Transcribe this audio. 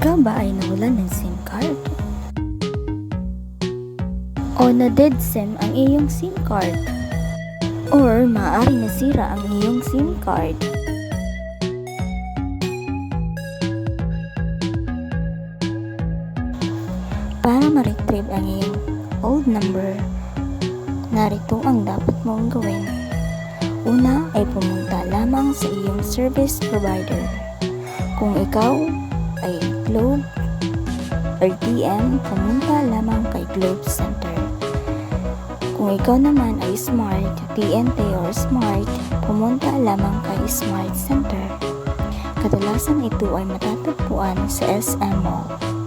Ikaw ba ay nawalan ng SIM card? O na-dead SIM ang iyong SIM card? Or maaari nasira ang iyong SIM card? Para ma-retrieve ang iyong old number, narito ang dapat mong gawin. Una ay pumunta lamang sa iyong service provider. Kung ikaw ay Globe or TM, pumunta lamang kay Globe Center. Kung ikaw naman ay Smart, TNT or Smart, pumunta lamang kay Smart Center. Kadalasan ito ay matatagpuan sa SM Mall.